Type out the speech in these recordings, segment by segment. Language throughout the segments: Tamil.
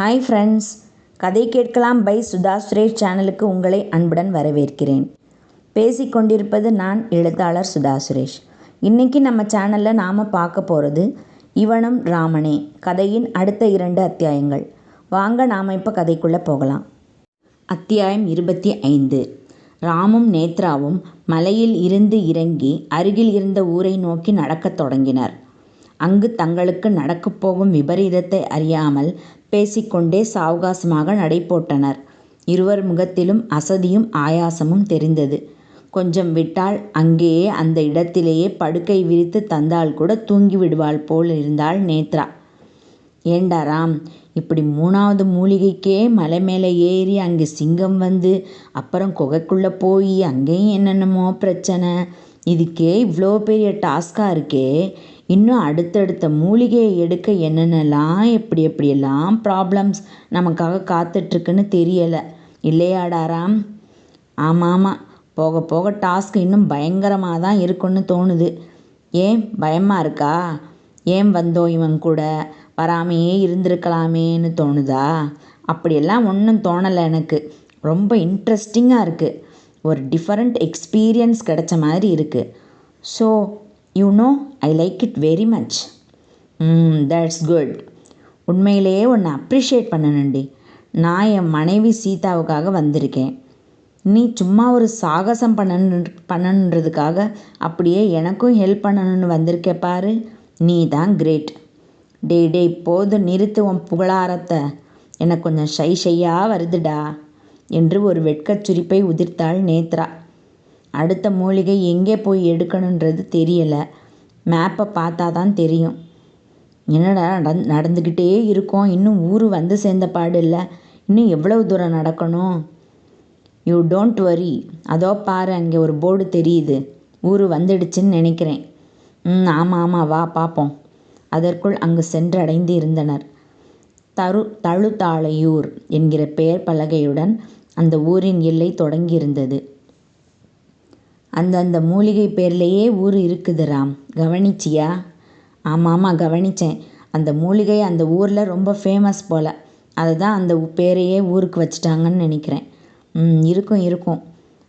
ஹாய் ஃப்ரெண்ட்ஸ் கதை கேட்கலாம் பை சுதா சுரேஷ் சேனலுக்கு உங்களை அன்புடன் வரவேற்கிறேன். பேசிக்கொண்டிருப்பது நான் எழுத்தாளர் சுதா சுரேஷ். இன்றைக்கி நம்ம சேனலில் நாம் பார்க்க போகிறது இவனும் ராமனே. கதையின் அடுத்த இரண்டு அத்தியாயங்கள். வாங்க நாம் இப்போ கதைக்குள்ளே போகலாம். அத்தியாயம் இருபத்தி ஐந்து. ராமும் நேத்ராவும் மலையில் இருந்து இறங்கி அருகில் இருந்த ஊரை நோக்கி நடக்கத் தொடங்கினர். அங்கு தங்களுக்கு நடக்கப் போகும் விபரீதத்தை அறியாமல் பேசிக்கொண்டே சாவகாசமாக நடைபோட்டனர். இருவர் முகத்திலும் அசதியும் ஆயாசமும் தெரிந்தது. கொஞ்சம் விட்டால் அங்கேயே அந்த இடத்திலேயே படுக்கை விரித்து தந்தால் கூட தூங்கி விடுவாள் போல் இருந்தாள் நேத்ரா. ஏண்டா ராம் இப்படி மூணாவது மூலிகைக்கே மலை மேலே ஏறி அங்கே சிங்கம் வந்து அப்புறம் குகைக்குள்ளே போய் அங்கேயும் என்னென்னமோ பிரச்சனை? இதுக்கே இவ்வளோ பெரிய டாஸ்காக இருக்கே. இன்னும் அடுத்தடுத்த மூலிகையை எடுக்க என்னென்னலாம் எப்படி எப்படியெல்லாம் ப்ராப்ளம்ஸ் நமக்காக காத்துட்ருக்குன்னு தெரியலை. இல்லையாடா ராம்? ஆமாம் ஆமாம் போக போக டாஸ்க் இன்னும் பயங்கரமாக தான் இருக்குன்னு தோணுது. ஏன் பயமாக இருக்கா? ஏன் வந்தோம் இவன் கூட? வராமையே இருந்திருக்கலாமேன்னு தோணுதா? அப்படியெல்லாம் ஒன்றும் தோணலை எனக்கு. ரொம்ப இன்ட்ரெஸ்டிங்காக இருக்குது ஒரு டிஃபரண்ட் எக்ஸ்பீரியன்ஸ் கிடைச்ச மாதிரி இருக்குது so you know I like it very much hmm that's good உண்மையிலேயே ஒன்று அப்ரிஷியேட் பண்ணணுண்டி நான் என் மனைவி சீதாவுக்காக வந்திருக்கேன். நீ சும்மா ஒரு சாகசம் பண்ணனு பண்ணணுன்றதுக்காக அப்படியே எனக்கும் ஹெல்ப் பண்ணணும்னு வந்திருக்க பாரு. நீ தான் கிரேட் டே டேய் இப்போது நிறுத்து உன் புகழாரத்தை. எனக்கு கொஞ்சம் ஷை ஷையாக வருதுடா. என்று ஒரு வெட்கச் சிரிப்பை உதிர்த்தாள் நேத்ரா. அடுத்த மூலிகை எங்கே போய் எடுக்கணுன்றது தெரியலை. மேப்பை பார்த்தா தான் தெரியும். என்னடா நடந் நடந்துக்கிட்டே இருக்கோம். இன்னும் ஊர் வந்து சேர்ந்த பாடு இல்லை. இன்னும் எவ்வளவு தூரம் நடக்கணும்? யூ டோன்ட் வரி அதோ பாரு அங்கே ஒரு போர்டு தெரியுது. ஊர் வந்துடுச்சுன்னு நினைக்கிறேன். ம் ஆமாம் ஆமாம் வா பார்ப்போம். அதற்குள் அங்கு சென்றடைந்து இருந்தனர். தரு தழுத்தாளையூர் என்கிற பெயர் பலகையுடன் அந்த ஊரின் எல்லை தொடங்கியிருந்தது. அந்தந்த மூலிகை பேர்லேயே ஊர் இருக்குது ராம். கவனிச்சியா? ஆமாம் ஆமாம் கவனித்தேன் அந்த மூலிகை அந்த ஊரில் ரொம்ப ஃபேமஸ் போல். அதை தான் அந்த பேரையே ஊருக்கு வச்சிட்டாங்கன்னு நினைக்கிறேன். ம் இருக்கும் இருக்கும்.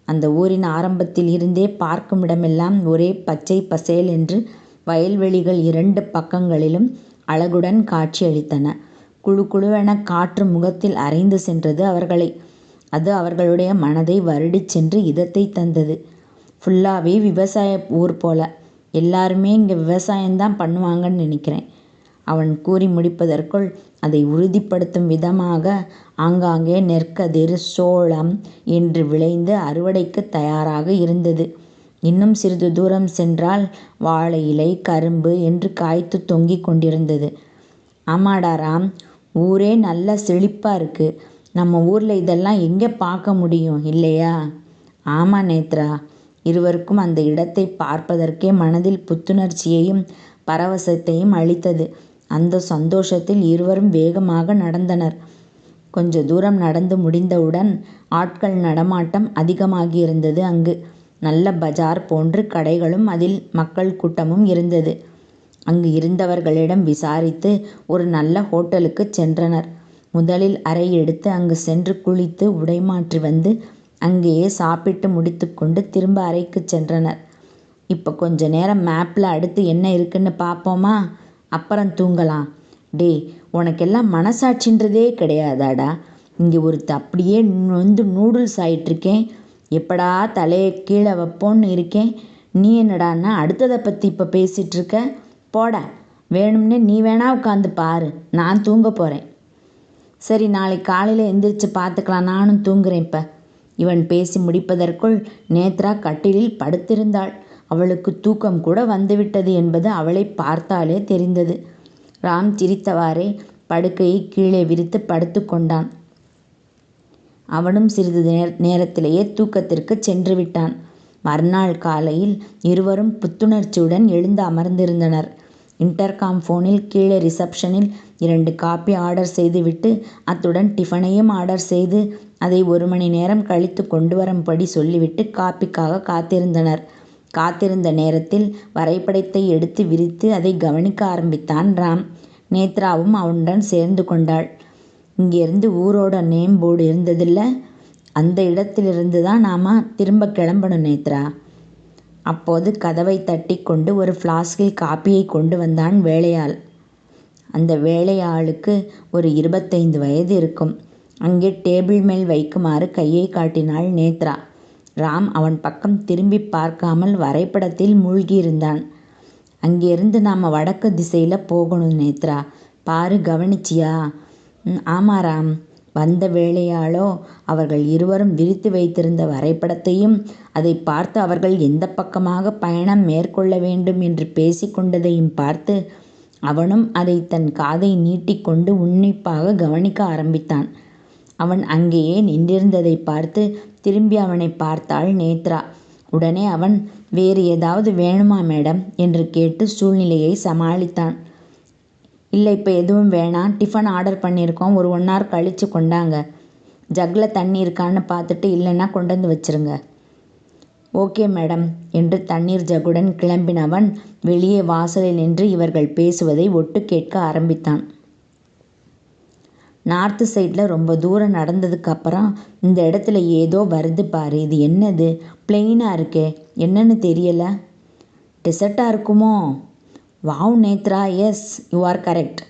அந்த ஊரின் ஆரம்பத்தில் இருந்தே பார்க்கும் இடமெல்லாம் ஒரே பச்சை பசேல் என்று வயல்வெளிகள் இரண்டு பக்கங்களிலும் அழகுடன் காட்சியளித்தன குழு குழுவென காற்று முகத்தில் அரைந்து சென்றது அவர்களை. அது அவர்களுடைய மனதை வருடிச் சென்று இதத்தை தந்தது. ஃபுல்லாகவே விவசாய ஊர் போல். எல்லாருமே இங்கே விவசாயம்தான் பண்ணுவாங்கன்னு நினைக்கிறேன். அவன் கூறி முடிப்பதற்குள் அதை உறுதிப்படுத்தும் விதமாக ஆங்காங்கே நெற்கதிர் சோளம் என்று விளைந்து அறுவடைக்கு தயாராக இருந்தது. இன்னும் சிறிது தூரம் சென்றால் வாழை இலை கரும்பு என்று காய்த்து தொங்கிக் கொண்டிருந்தது. ஆமாடா ராம் ஊரே நல்ல செழிப்பாக இருக்குது நம்ம ஊரில் இதெல்லாம் எங்கே பார்க்க முடியும் இல்லையா? ஆமாம் நேத்ரா இருவருக்கும் அந்த இடத்தை பார்ப்பதற்கே மனதில் புத்துணர்ச்சியையும் பரவசத்தையும் அளித்தது. அந்த சந்தோஷத்தில் இருவரும் வேகமாக நடந்தனர். கொஞ்ச தூரம் நடந்து முடிந்தவுடன் ஆட்கள் நடமாட்டம் அதிகமாகியிருந்தது அங்கு. நல்ல பஜார் போன்று கடைகளும் அதில் மக்கள் கூட்டமும் இருந்தது. அங்கு இருந்தவர்களிடம் விசாரித்து ஒரு நல்ல ஹோட்டலுக்கு சென்றனர். முதலில் அறை எடுத்து அங்கு சென்று குளித்து உடை மாற்றி வந்து அங்கேயே சாப்பிட்டு முடித்துக்கொண்டு திரும்ப அறைக்கு சென்றனர். இப்போ கொஞ்ச நேரம் மேப்பில் அடுத்து என்ன இருக்குன்னு பார்ப்போமா அப்புறம் தூங்கலாம். டேய் உனக்கெல்லாம் மனசாட்சின்றதே கிடையாதாடா? இங்கே ஒருத்த அப்படியே வந்து நூடுல்ஸ் ஆயிட்டிருக்கேன். எப்படா தலையை கீழே வைப்போன்னு இருக்கேன். நீ என்னடான்னா அடுத்ததை பற்றி இப்போ பேசிகிட்ருக்க போடா. வேணும்னே நீ வேணா உட்காந்து பாரு. நான் தூங்க போகிறேன் சரி நாளைக்கு காலையில் எந்திரிச்சு பார்த்துக்கலாம் நானும் தூங்குறேன் இப்போ. இவன் பேசி முடிப்பதற்குள் நேத்ரா கட்டிலில் படுத்திருந்தாள். அவளுக்கு தூக்கம் கூட வந்துவிட்டது என்பது அவளை பார்த்தாலே தெரிந்தது. ராம் சிரித்தவாறே படுக்கையை கீழே விரித்து படுத்து கொண்டான். அவனும் சிறிது நேர நேரத்திலேயே தூக்கத்திற்கு சென்று விட்டான். மறுநாள் காலையில் இருவரும் புத்துணர்ச்சியுடன் எழுந்து அமர்ந்திருந்தனர். இன்டர்காம் ஃபோனில் கீழே ரிசப்ஷனில் இரண்டு காப்பி ஆர்டர் செய்துவிட்டு அத்துடன் டிஃபனையும் ஆர்டர் செய்து அதை ஒரு மணி நேரம் கழித்து கொண்டு வரும்படி சொல்லிவிட்டு காப்பிக்காக காத்திருந்தனர். காத்திருந்த நேரத்தில் வரைபடத்தை எடுத்து விரித்து அதை கவனிக்க ஆரம்பித்தான் ராம். நேத்ராவும் அவனுடன் சேர்ந்து கொண்டாள். இங்கேருந்து ஊரோட நேம் போர்டு இருந்ததில்ல. அந்த இடத்திலிருந்து தான் நாம் திரும்ப கிளம்பணும் நேத்ரா. அப்போது கதவை தட்டி கொண்டு ஒரு ஃப்ளாஸ்கில் காப்பியை கொண்டு வந்தான் வேலையாள். அந்த வேலையாளுக்கு ஒரு இருபத்தைந்து வயது இருக்கும். அங்கே டேபிள் மேல் வைக்குமாறு கையை காட்டினாள் நேத்ரா. ராம் அவன் பக்கம் திரும்பி பார்க்காமல் வரைபடத்தில் மூழ்கியிருந்தான். அங்கேருந்து நாம் வடக்கு திசையில் போகணும் நேத்ரா. பாரு கவனிச்சியா? ம் ஆமா ராம். வந்த வேளையாளோ அவர்கள் இருவரும் விரித்து வைத்திருந்த வரைபடத்தையும் அதை பார்த்து அவர்கள் எந்த பக்கமாக பயணம் மேற்கொள்ள வேண்டும் என்று பேசிக்கொண்டதையும் பார்த்து அவனும் அதை தன் காதை நீட்டிக்கொண்டு உன்னிப்பாக கவனிக்க ஆரம்பித்தான். அவன் அங்கேயே நின்றிருந்ததை பார்த்து திரும்பி அவனை பார்த்தாள் நேத்ரா. உடனே அவன் வேறு ஏதாவது வேணுமா மேடம்? என்று கேட்டு சூழ்நிலையை சமாளித்தான். இல்லை இப்போ எதுவும் வேணாம். டிஃபன் ஆர்டர் பண்ணியிருக்கோம். ஒரு ஒன் ஹவர் கழித்து கொண்டாங்க. ஜக்கில் தண்ணி இருக்கான்னு பார்த்துட்டு இல்லைன்னா கொண்டு வந்து வச்சுருங்க. ஓகே மேடம் என்று தண்ணீர் ஜகுடன் கிளம்பினவன் வெளியே வாசலில் நின்று இவர்கள் பேசுவதை ஒட்டு கேட்க ஆரம்பித்தான். நார்த்து சைடில் ரொம்ப தூரம் நடந்ததுக்கப்புறம் இந்த இடத்துல ஏதோ வருது பாரு. இது என்னது? பிளெயினாக இருக்கே. என்னன்னு தெரியலை. டெசர்ட்டாக இருக்குமோ? Wow Netra yes you are correct.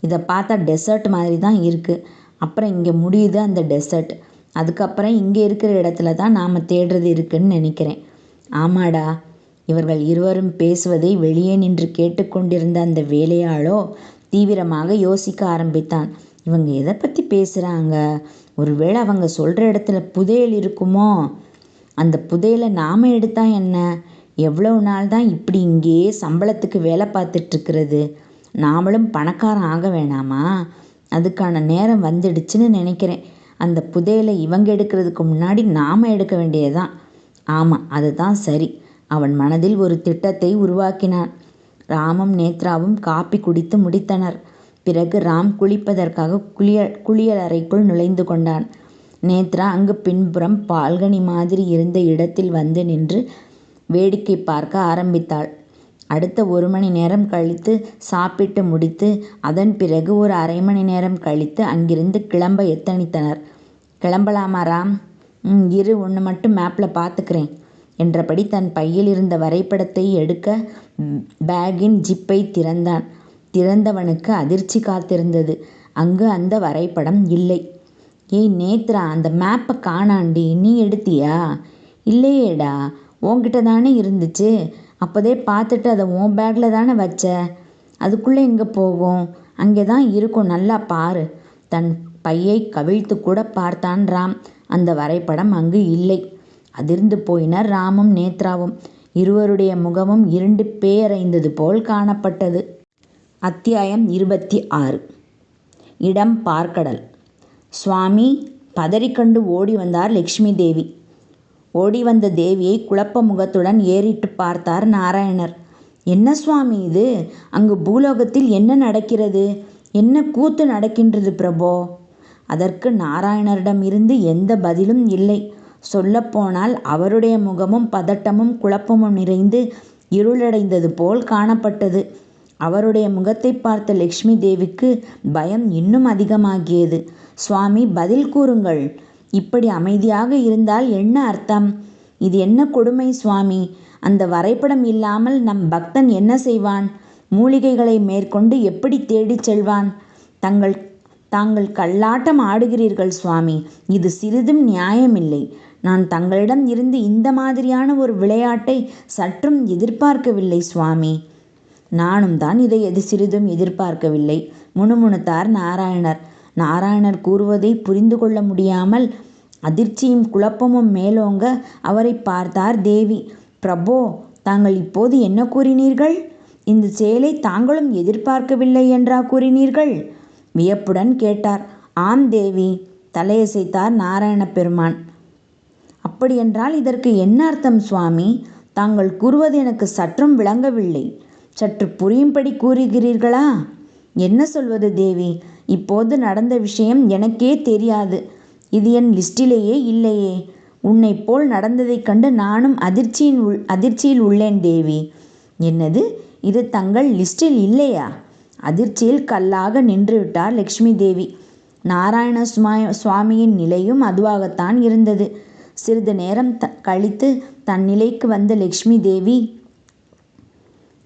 இதை பார்த்தா டெசர்ட் மாதிரி தான் இருக்குது அப்புறம் இங்கே முடியுது அந்த டெசர்ட். அதுக்கப்புறம் இங்கே இருக்கிற இடத்துல தான் நாம் தேடுறது இருக்குன்னு நினைக்கிறேன். ஆமாடா. இவர்கள் இருவரும் பேசுவதை வெளியே நின்று கேட்டுக்கொண்டிருந்த அந்த வேலையாளோ தீவிரமாக யோசிக்க ஆரம்பித்தான். இவங்க எதை பற்றி பேசுகிறாங்க ஒருவேளை அவங்க சொல்கிற இடத்துல புதையல் இருக்குமோ? அந்த புதையலை நாம் எடுத்தால் என்ன? எவ்வளவு நாள் தான் இப்படி இங்கேயே சம்பளத்துக்கு வேலை பார்த்துட்ருக்கிறது நாமளும் பணக்காரன் ஆக வேணாமா? அதுக்கான நேரம் வந்துடுச்சுன்னு நினைக்கிறேன். அந்த புதையலை இவங்க எடுக்கிறதுக்கு முன்னாடி நாம் எடுக்க வேண்டியதுதான். ஆமாம் அதுதான் சரி. அவன் மனதில் ஒரு திட்டத்தை உருவாக்கினான். ராமும் நேத்ராவும் காப்பி குடித்து முடித்தனர். பிறகு ராம் குளிப்பதற்காக குளிய குளியலறைக்குள் நுழைந்து கொண்டான். நேத்ரா அங்கு பின்புறம் பால்கனி மாதிரி இருந்த இடத்தில் வந்து நின்று வேடிக்கை பார்க்க ஆரம்பித்தாள். அடுத்த ஒரு மணி நேரம் கழித்து சாப்பிட்டு முடித்து அதன் பிறகு ஒரு அரை மணி நேரம் கழித்து அங்கிருந்து கிளம்ப எத்தனித்தனர். கிளம்பலாமா ராம்? ம் இரு ஒன்று மட்டும் மேப்பில் பார்த்துக்கிறேன் என்றபடி தன் பையில் இருந்த வரைபடத்தை எடுக்க பேக்கின் ஜிப்பை திறந்தான். திறந்தவனுக்கு அதிர்ச்சி காத்திருந்தது. அங்கு அந்த வரைபடம் இல்லை. ஏய் நேத்ரா அந்த மேப்பை காணாண்டி நீ எடுத்தியா? இல்லையேடா உன்கிட்ட தானே இருந்துச்சு. அப்போதே பார்த்துட்டு அதை உன் பேக்கில் தானே வச்ச. அதுக்குள்ளே எங்கே போகும்? அங்கே தான் இருக்கும் நல்லா பாரு. தன் பையை கவிழ்த்து கூட பார்த்தான் ராம் அந்த வரைபடம் அங்கு இல்லை. அதிர்ந்து போயினர் ராமும் நேத்ராவும். இருவருடைய முகமும் இருண்டு பேயறைந்தது போல் காணப்பட்டது. அத்தியாயம் இருபத்தி ஆறு. இடம் பார்க்கடல். சுவாமி பதறிக்கண்டு ஓடி வந்தார் லக்ஷ்மி தேவி. ஓடி வந்த தேவியை குழப்ப முகத்துடன் ஏறிட்டு பார்த்தார் நாராயணர். என்ன சுவாமி இது? அங்கு பூலோகத்தில் என்ன நடக்கிறது? என்ன கூத்து நடக்கின்றது பிரபோ? அதற்கு நாராயணரிடம் இருந்து எந்த பதிலும் இல்லை. சொல்லப்போனால் அவருடைய முகமும் பதட்டமும் குழப்பமும் நிறைந்து இருளடைந்தது போல் காணப்பட்டது. அவருடைய முகத்தை பார்த்த லக்ஷ்மி தேவிக்கு பயம் இன்னும் அதிகமாகியது. சுவாமி பதில் கூறுங்கள். இப்படி அமைதியாக இருந்தால் என்ன அர்த்தம்? இது என்ன கொடுமை சுவாமி? அந்த வரைபடம் இல்லாமல் நம் பக்தன் என்ன செய்வான்? மூலிகைகளை மேற்கொண்டு எப்படி தேடிச் செல்வான்? தங்கள் தாங்கள் கல்லாட்டம் ஆடுகிறீர்கள் சுவாமி. இது சிறிதும் நியாயமில்லை. நான் தங்களிடம் இருந்து இந்த மாதிரியான ஒரு விளையாட்டை சற்றும் எதிர்பார்க்கவில்லை சுவாமி. நானும் தான் இதை எது சிறிதும் எதிர்பார்க்கவில்லை. முணுமுணுத்தார் நாராயணர். நாராயணர் கூறுவதை புரிந்து கொள்ள முடியாமல் அதிர்ச்சியும் குழப்பமும் மேலோங்க அவரை பார்த்தார் தேவி. பிரபோ தாங்கள் இப்போது என்ன கூறினீர்கள்? இந்த செயலை தாங்களும் எதிர்பார்க்கவில்லை என்றா கூறினீர்கள்? வியப்புடன் கேட்டார். ஆம் தேவி தலையசைத்தார் நாராயண பெருமான். அப்படியென்றால் இதற்கு என்ன அர்த்தம் சுவாமி? தாங்கள் கூறுவது எனக்கு சற்றும் விளங்கவில்லை. சற்று புரியும்படி கூறுகிறீர்களா? என்ன சொல்வது தேவி? இப்போது நடந்த விஷயம் எனக்கே தெரியாது. இது என் லிஸ்டிலேயே இல்லையே. உன்னை போல் நடந்ததைக் கண்டு நானும் அதிர்ச்சியின் உள் அதிர்ச்சியில் உள்ளேன் தேவி. என்னது? இது தங்கள் லிஸ்டில் இல்லையா? அதிர்ச்சியில் கல்லாக நின்றுவிட்டார் லக்ஷ்மி தேவி. நாராயண சுமா சுவாமியின் நிலையும் அதுவாகத்தான் இருந்தது. சிறிது நேரம் த கழித்து தன் நிலைக்கு வந்த லக்ஷ்மி தேவி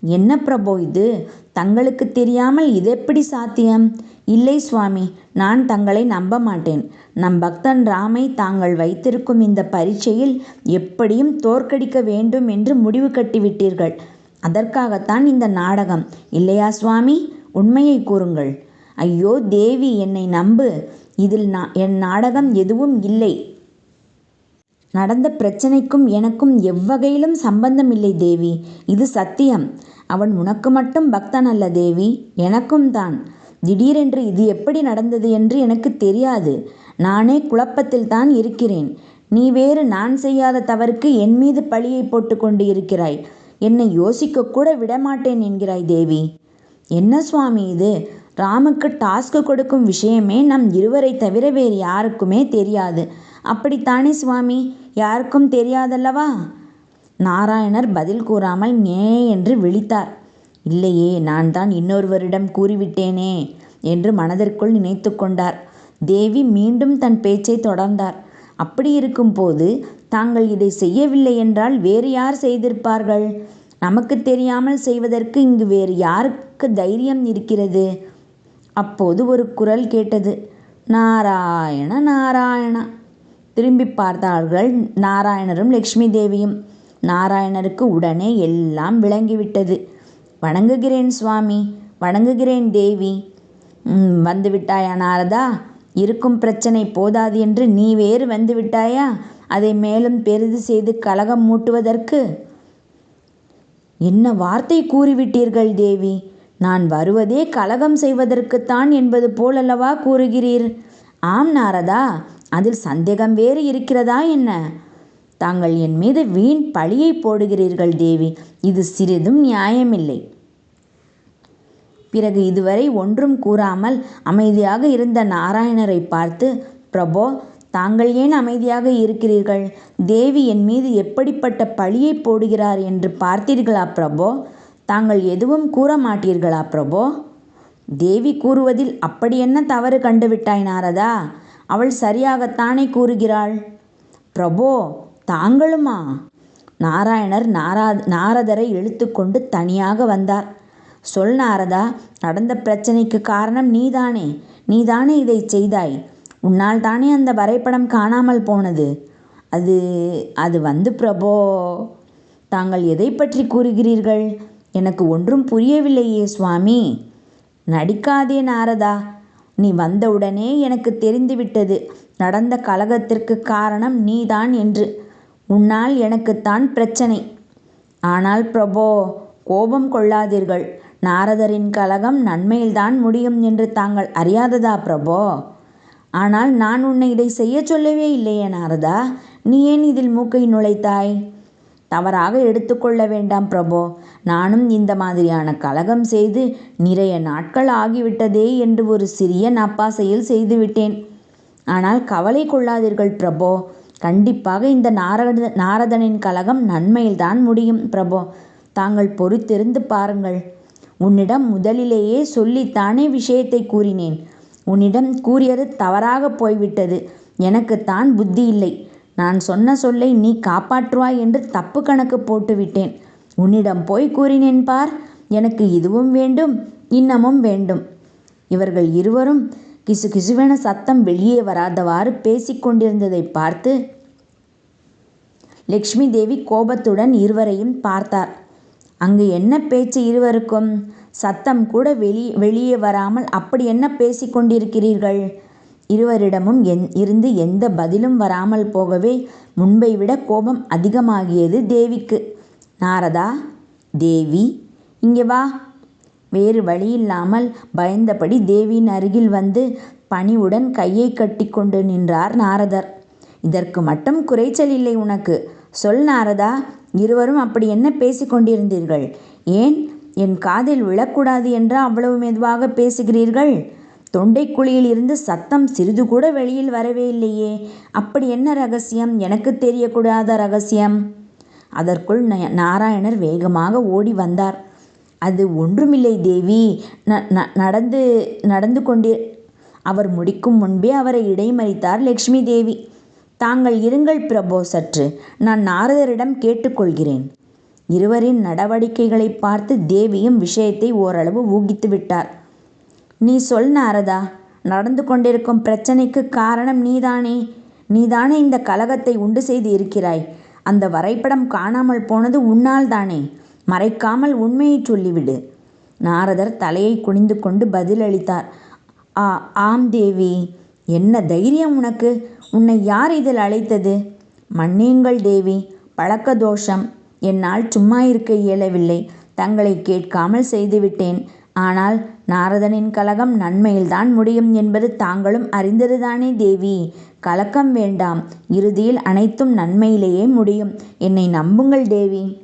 என்ன பிரபோ இது? தங்களுக்கு தெரியாமல் இதெப்படி சாத்தியம்? இல்லை சுவாமி நான் தங்களை நம்ப மாட்டேன். நம் பக்தன் ராமை தாங்கள் வைத்திருக்கும் இந்த பரீட்சையில் எப்படியும் தோற்கடிக்க வேண்டும் என்று முடிவு கட்டிவிட்டீர்கள். அதற்காகத்தான் இந்த நாடகம். இல்லையா சுவாமி? உண்மையை கூறுங்கள். ஐயோ தேவி என்னை நம்பு. இதில் நான் என் நாடகம் எதுவும் இல்லை. நடந்த பிரச்சனைக்கும் எனக்கும் எவ்வகையிலும் சம்பந்தம் இல்லை தேவி. இது சத்தியம். அவன் உனக்கு மட்டும் பக்தன் அல்ல தேவி. எனக்கும் தான். திடீரென்று இது எப்படி நடந்தது என்று எனக்கு தெரியாது. நானே குழப்பத்தில் தான் இருக்கிறேன். நீ வேறு நான் செய்யாத தவறுக்கு என் மீது பழியை போட்டு கொண்டு இருக்கிறாய். என்னை யோசிக்க கூட விடமாட்டேன் என்கிறாய் தேவி. என்ன சுவாமி இது? ராமுக்கு டாஸ்க் கொடுக்கும் விஷயமே நம் இருவரை தவிர வேறு யாருக்குமே தெரியாது. அப்படித்தானே சுவாமி? யாருக்கும் தெரியாதல்லவா? நாராயணர் பதில் கூறாமல் நே என்று விழித்தார். இல்லையே நான் தான் இன்னொருவரிடம் கூறிவிட்டேனே என்று மனதிற்குள் நினைத்து கொண்டார். தேவி மீண்டும் தன் பேச்சை தொடர்ந்தார். அப்படி இருக்கும்போது தாங்கள் இதை செய்யவில்லை என்றால் வேறு யார் செய்திருப்பார்கள்? நமக்கு தெரியாமல் செய்வதற்கு இங்கு வேறு யாருக்கு தைரியம் இருக்கிறது? அப்போது ஒரு குரல் கேட்டது. நாராயண நாராயணா திரும்பி பார்த்தார்கள். நாராயணரும் லக்ஷ்மி தேவியும் நாராயணருக்கு உடனே எல்லாம் விளங்கிவிட்டது. வணங்குகிறேன் சுவாமி வணங்குகிறேன் தேவி. வந்துவிட்டாயா நாரதா? இருக்கும் பிரச்சனை போதாது என்று நீ வேறு வந்து விட்டாயா அதை மேலும் பெரிது செய்து கலகம் மூட்டுவதற்கு? என்ன வார்த்தை கூறிவிட்டீர்கள் தேவி? நான் வருவதே கலகம் செய்வதற்குத்தான் என்பது போலல்லவா கூறுகிறீர்? ஆம் நாரதா. அதில் சந்தேகம் வேறு இருக்கிறதா என்ன? தாங்கள் என் மீது வீண் பழியை போடுகிறீர்கள் தேவி. இது சிறிதும் நியாயமில்லை. பிறகு இதுவரை ஒன்றும் கூறாமல் அமைதியாக இருந்த நாராயணரை பார்த்து பிரபோ தாங்கள் ஏன் அமைதியாக இருக்கிறீர்கள்? தேவி என் மீது எப்படிப்பட்ட பழியை போடுகிறார் என்று பார்த்தீர்களா பிரபோ? தாங்கள் எதுவும் கூற மாட்டீர்களா பிரபோ? தேவி கூறுவதில் அப்படி என்ன தவறு கண்டுவிட்டாய் நாரதா? அவள் சரியாகத்தானே கூறுகிறாள். பிரபோ தாங்களுமா? நாராயணர் நாரா நாரதரை இழுத்துக்கொண்டு தனியாக வந்தார். சொல் நாரதா நடந்த பிரச்சனைக்கு காரணம் நீதானே? நீதானே இதை செய்தாய்? உன்னால் தானே அந்த வரைபடம் காணாமல் போனது? அது அது வந்து பிரபோ தாங்கள் எதை பற்றி கூறுகிறீர்கள்? எனக்கு ஒன்றும் புரியவில்லையே சுவாமி. நடிக்காதே நாரதா. நீ வந்தவுடனே எனக்கு தெரிந்துவிட்டது. நடந்த கலகத்திற்கு காரணம் நீதான் என்று. உன்னால் எனக்குத்தான் பிரச்சனை. ஆனால் பிரபோ கோபம் கொள்ளாதீர்கள். நாரதரின் கலகம் நன்மையில்தான் முடியும் என்று தாங்கள் அறியாததா பிரபோ? ஆனால் நான் உன்னை இதை செய்ய சொல்லவே இல்லையே நாரதா. நீ ஏன் இதில் மூக்கை நுழைத்தாய்? தவறாக எடுத்துக்கொள்ள வேண்டாம் பிரபோ. நானும் இந்த மாதிரியான கலகம் செய்து நிறைய நாட்கள் ஆகிவிட்டதே என்று ஒரு சிறிய நப்பாசையில் செய்துவிட்டேன். ஆனால் கவலை கொள்ளாதீர்கள் பிரபோ. கண்டிப்பாக இந்த நாரத நாரதனின் கலகம் நன்மையில்தான் முடியும் பிரபோ. தாங்கள் பொறுத்திருந்து பாருங்கள். உன்னிடம் முதலிலேயே சொல்லித்தானே விஷயத்தை கூறினேன். உன்னிடம் கூறியது தவறாக போய்விட்டது. எனக்குத்தான் புத்தி இல்லை. நான் சொன்ன சொல்லை நீ காப்பாற்றுவாய் என்று தப்பு கணக்கு போட்டுவிட்டேன் உன்னிடம் போய் கூறினேன் பார் எனக்கு இதுவும் வேண்டும் இன்னமும் வேண்டும். இவர்கள் இருவரும் கிசு கிசுவென சத்தம் வெளியே வராதவாறு பேசிக்கொண்டிருந்ததை பார்த்து லக்ஷ்மி தேவி கோபத்துடன் இருவரையும் பார்த்தார். அங்கு என்ன பேச்சு இருவருக்கும்? சத்தம் கூட வெளி வெளியே வராமல் அப்படி என்ன பேசிக்கொண்டிருக்கிறீர்கள் இருவரிடமும் எந் இருந்து எந்த பதிலும் வராமல் போகவே முன்பை விட கோபம் அதிகமாகியது தேவிக்கு. நாரதா தேவி இங்கே வா. வேறு வழியில்லாமல் பயந்தபடி தேவியின் அருகில் வந்து பணிவுடன் கையை கட்டி கொண்டு நின்றார் நாரதர். இதற்கு மட்டும் குறைச்சல் இல்லை உனக்கு. சொல் நாரதா இருவரும் அப்படி என்ன பேசிக்கொண்டிருந்தீர்கள் ஏன்? என் காதில் விழக்கூடாது என்று அவ்வளவு மெதுவாக பேசுகிறீர்கள்? தொண்டைக்குழியில் இருந்து சத்தம் சிறிது கூட வெளியில் வரவே இல்லையே. அப்படி என்ன ரகசியம்? எனக்கு தெரியக்கூடாத ரகசியம். அதற்குள் நாராயணர் வேகமாக ஓடி வந்தார். அது ஒன்றுமில்லை தேவி. ந நடந்து நடந்து கொண்டே அவர் முடிக்கும் முன்பே அவரை இடைமறித்தார் லக்ஷ்மி தேவி. தாங்கள் இருங்கள் பிரபோ சற்று. நான் நாரதரிடம் கேட்டுக்கொள்கிறேன். இருவரின் நடவடிக்கைகளை பார்த்து தேவியும் விஷயத்தை ஓரளவு ஊகித்து விட்டார் நீ சொல் நாரதா. நடந்து கொண்டிருக்கும் பிரச்சனைக்கு காரணம் நீதானே. நீதானே இந்த கலகத்தை உண்டு செய்து இருக்கிறாய். அந்த வரைபடம் காணாமல் போனது உன்னால் தானே. மறைக்காமல் உண்மையை சொல்லிவிடு. நாரதர் தலையை குனிந்து கொண்டு பதிலளித்தார். ஆ ஆம் தேவி. என்ன தைரியம் உனக்கு? உன்னை யார் இதில் அழைத்தது? மன்னியுங்கள் தேவி. பழக்க தோஷம் என்னால் சும்மா இருக்க இயலவில்லை. தங்களை கேட்காமல் செய்துவிட்டேன். ஆனால் நாரதனின் கலகம் நன்மையில்தான் முடியும் என்பது தாங்களும் அறிந்ததுதானே தேவி. கலக்கம் வேண்டாம். இறுதியில் அனைத்தும் நன்மையிலேயே முடியும். என்னை நம்புங்கள் தேவி.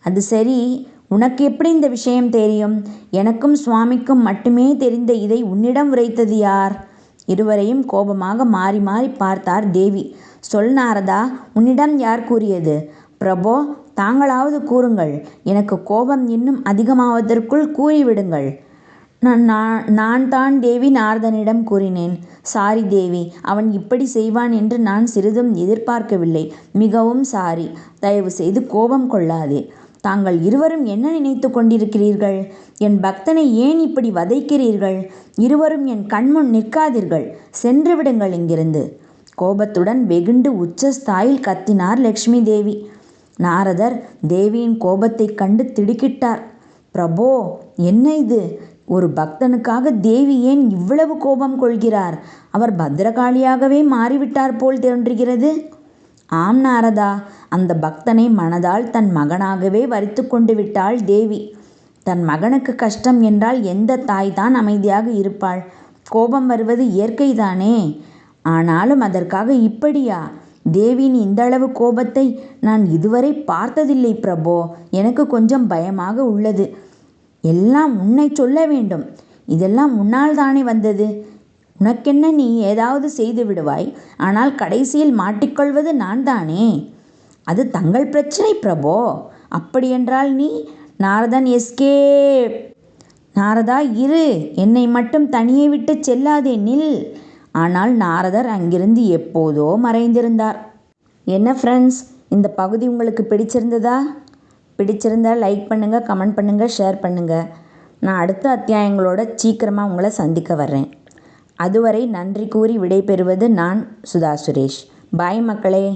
அது சரி. உனக்கு எப்படி இந்த விஷயம் தெரியும்? எனக்கும் சுவாமிக்கும் மட்டுமே தெரிந்த இதை உன்னிடம் உரைத்தது யார்? இருவரையும் கோபமாக மாறி மாறி பார்த்தார் தேவி. சொல் நாரதா உன்னிடம் யார் கூறியது? பிரபோ தாங்களாவது கூறுங்கள். எனக்கு கோபம் இன்னும் அதிகமாவதற்குள் கூறிவிடுங்கள். நான் நான் நான் தான் தேவி நாரதனிடம் கூறினேன். சாரி தேவி அவன் இப்படி செய்வான் என்று நான் சிறிதும் எதிர்பார்க்கவில்லை. மிகவும் சாரி தயவு செய்து கோபம் கொள்ளாதே. தாங்கள் இருவரும் என்ன நினைத்து கொண்டிருக்கிறீர்கள்? என் பக்தனை ஏன் இப்படி வதைக்கிறீர்கள்? இருவரும் என் கண்முன் நிற்காதீர்கள். சென்று விடுங்கள் இங்கிருந்து. கோபத்துடன் வெகுண்டு உச்சஸ்தாயில் கத்தினார் லக்ஷ்மி தேவி. நாரதர் தேவியின் கோபத்தைக் கண்டு திடுக்கிட்டார். பிரபோ என்ன இது? ஒரு பக்தனுக்காக தேவி ஏன் இவ்வளவு கோபம் கொள்கிறார்? அவர் பத்திரகாளியாகவே மாறிவிட்டார் போல் தோன்றுகிறது. ஆம் நாரதா. அந்த பக்தனை மனதால் தன் மகனாகவே வரித்து கொண்டு விட்டாள் தேவி. தன் மகனுக்கு கஷ்டம் என்றால் எந்த தாய் தான் அமைதியாக இருப்பாள்? கோபம் வருவது இயற்கைதானே? ஆனாலும் அதற்காக இப்படியா? தேவியின் இந்தளவு கோபத்தை நான் இதுவரை பார்த்ததில்லை பிரபோ. எனக்கு கொஞ்சம் பயமாக உள்ளது. எல்லாம் உன்னை சொல்ல வேண்டும். இதெல்லாம் உன்னால் தானே வந்தது. உனக்கென்ன நீ ஏதாவது செய்து விடுவாய்? ஆனால் கடைசியில் மாட்டிக்கொள்வது நான் தானே? அது தங்கள் பிரச்சனை பிரபோ. அப்படியென்றால் நீ நாரதன் எஸ்கே. நாரதா இரு. என்னை மட்டும் தனியே விட்டு செல்லாதே நில். ஆனால் நாரதர் அங்கிருந்து எப்போதோ மறைந்திருந்தார். என்ன ஃப்ரெண்ட்ஸ் இந்த பகுதி உங்களுக்கு பிடிச்சிருந்ததா? பிடிச்சிருந்தால் லைக் பண்ணுங்கள் கமெண்ட் பண்ணுங்கள் ஷேர் பண்ணுங்கள் நான் அடுத்த அத்தியாயங்களோட சீக்கிரமாக உங்களை சந்திக்க வர்றேன். அதுவரை நன்றி கூறி விடைபெறுவது நான் சுதா சுரேஷ். பாய் மக்களே.